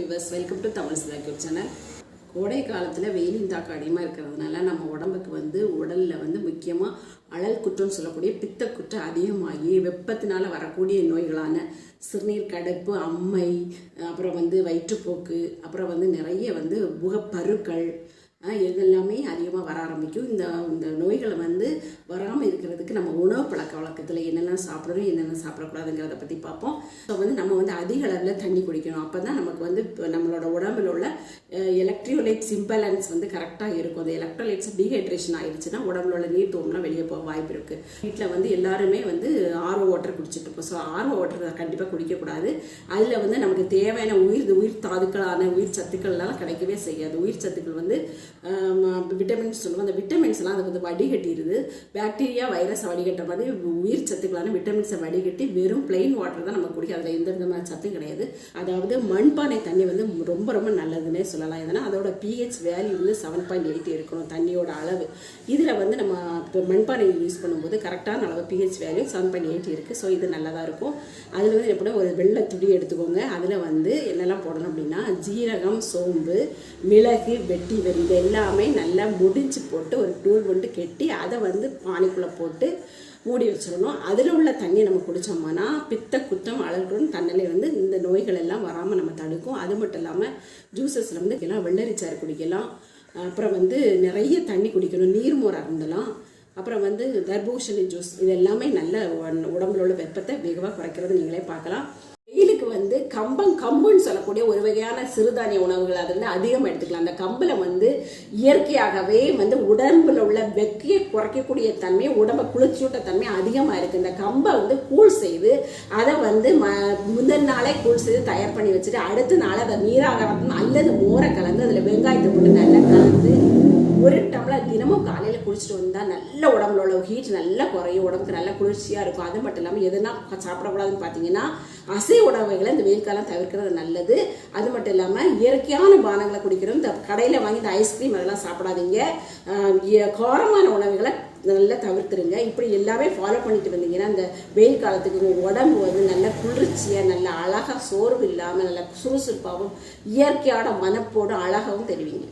Viewers welcome to Tamil சிலாக்கியூர் channel கோடை காலத்தில் வெயிலின் தாக்கம் அதிகமாக இருக்கிறதுனால நம்ம உடம்புக்கு வந்து உடலில் வந்து முக்கியமாக அழல் குற்றம்னு சொல்லக்கூடிய பித்த குற்றம் அதிகமாகி வெப்பத்தினால் வரக்கூடிய நோய்களான சிறுநீர் கடுப்பு அம்மை அப்புறம் வந்து வயிற்றுப்போக்கு அப்புறம் வந்து நிறைய வந்து முகப்பருக்கள் இதெல்லாமே அதிகமாக வர ஆரம்பிக்கும். இந்த இந்த நோய்களை வந்து வராமல் இருக்கிறதுக்கு நம்ம உணவு பழக்க வழக்கத்தில் என்னெல்லாம் சாப்பிடணும் என்னென்ன சாப்பிடக்கூடாதுங்கிறத பற்றி பார்ப்போம். ஸோ வந்து நம்ம வந்து அதிக அளவில் தண்ணி குடிக்கணும். அப்போ தான் நமக்கு வந்து இப்போ நம்மளோட உடம்புல உள்ள எலக்ட்ரியோலைட் சிம்பலன்ஸ் வந்து கரெக்டாக இருக்கும். அந்த எலக்ட்ரோலைட்ஸ் டீஹைட்ரேஷன் ஆயிடுச்சுன்னா உடம்புல உள்ள நீர் தோம்லாம் வெளியே போக வாய்ப்பு இருக்குது வீட்டில் வந்து எல்லாருமே வந்து ஆர்ஓ வாட்டர் குடிச்சிட்டு இருப்போம். ஸோ ஆர்ஓ வாட்டர் கண்டிப்பாக குடிக்கக்கூடாது. அதில் வந்து நமக்கு தேவையான உயிர் உயிர் தாதுக்களான உயிர் சத்துக்கள்லாம் கிடைக்கவே செய்யாது. உயிர் சத்துக்கள் வந்து விட்டமின்ஸ் சொல்லுவோம். அந்த விட்டமின்ஸ்லாம் அதை அது வந்து வடிகட்டிடுது பாக்டீரியா வைரஸ் வடிகட்டுற மாதிரி உயிர் சத்துக்களான விட்டமின்ஸை வடிகட்டி வெறும் பிளெயின் வாட்டர் தான் நம்ம குடிக்கும் அதில் எந்த விதமான சத்தும் கிடையாது. அதாவது மண்பானை தண்ணி வந்து ரொம்ப ரொம்ப நல்லதுன்னே சொல்லலாம். ஏன்னா அதோட பிஹெச் வேல்யூ வந்து செவன் பாயிண்ட் எயிட் இருக்கணும் தண்ணியோட அளவு. இதில் வந்து நம்ம இப்போ மண்பானை யூஸ் பண்ணும்போது கரெக்டான அளவு pH value seven point eight இருக்குது ஸோ இது நல்லதாக இருக்கும். அதில் வந்து எப்படி ஒரு வெள்ளை துடி எடுத்துக்கோங்க. அதில் வந்து என்னெல்லாம் போடணும் அப்படின்னா ஜீரகம் சோம்பு மிளகு வெட்டி வெறி இது எல்லாமே நல்லா முடிஞ்சு போட்டு ஒரு டூல் கொண்டு கெட்டி அதை வந்து பானிக்குள்ளே போட்டு மூடி வச்சிடணும். அதில் உள்ள தண்ணி நம்ம குடித்தோம்னா பித்த குற்றம் அழகுடன் தண்ணிலே வந்து இந்த நோய்கள் எல்லாம் வராமல் நம்ம தடுக்கும். அது மட்டும் இல்லாமல் ஜூசஸில் வந்து எல்லாம் வெள்ளரிச்சாறு குடிக்கலாம். அப்புறம் வந்து நிறைய தண்ணி குடிக்கணும் நீர்மோர் அருந்தலாம். அப்புறம் வந்து தர்பூசணி ஜூஸ் இது எல்லாமே நல்ல உடம்புல உள்ள வெப்பத்தை வெகுவாக குறைக்கிறது நீங்களே பார்க்கலாம். குழந்தைக்கு வந்து கம்பம் கம்புன்னு சொல்லக்கூடிய ஒரு வகையான சிறுதானிய உணவுகள் அது வந்து அதிகமாக எடுத்துக்கலாம். அந்த கம்பில் வந்து இயற்கையாகவே வந்து உடம்புல உள்ள வெக்கையை குறைக்கக்கூடிய தன்மை உடம்பை குளிர்ச்சியூட்ட தன்மை அதிகமாக இருக்குது இந்த கம்பை வந்து கூழ் செய்து அதை வந்து ம முதல் நாளே கூழ் செய்து தயார் பண்ணி வச்சுட்டு அடுத்த நாள் அதை நீராக அல்லது மோரை கலந்து அதில் வெங்காயத்தை போட்டு நல்லா கலந்து ஒரு டம்ளர் தினமும் காலையில் குடிச்சிட்டு வந்தால் நல்ல உடம்புல உள்ள ஹீட் நல்லா குறையும். உடம்புக்கு நல்ல குளிர்ச்சியாக இருக்கும். அது மட்டும் இல்லாமல் எதுனா சாப்பிடக்கூடாதுன்னு பார்த்தீங்கன்னா அசைவ உணவுகளை இந்த வெயில் காலம் தவிர்க்கிறது நல்லது. அது மட்டும் இல்லாமல் இயற்கையான பானங்களை குடிக்கிறோம். இந்த கடையில் வாங்கி இந்த ஐஸ்கிரீம் அதெல்லாம் சாப்பிடாதீங்க. காரமான உணவுகளை நல்லா தவிர்த்துருங்க. இப்படி எல்லாமே ஃபாலோ பண்ணிட்டு வந்தீங்கன்னா அந்த வெயில் காலத்துக்கு உங்கள் உடம்பு வந்து நல்ல குளிர்ச்சியாக நல்ல அழகாக சோர்வு இல்லாமல் நல்ல சுறுசுறுப்பாகவும் இயற்கையான மனப்போடும் அழகாகவும் தெரிவிங்க.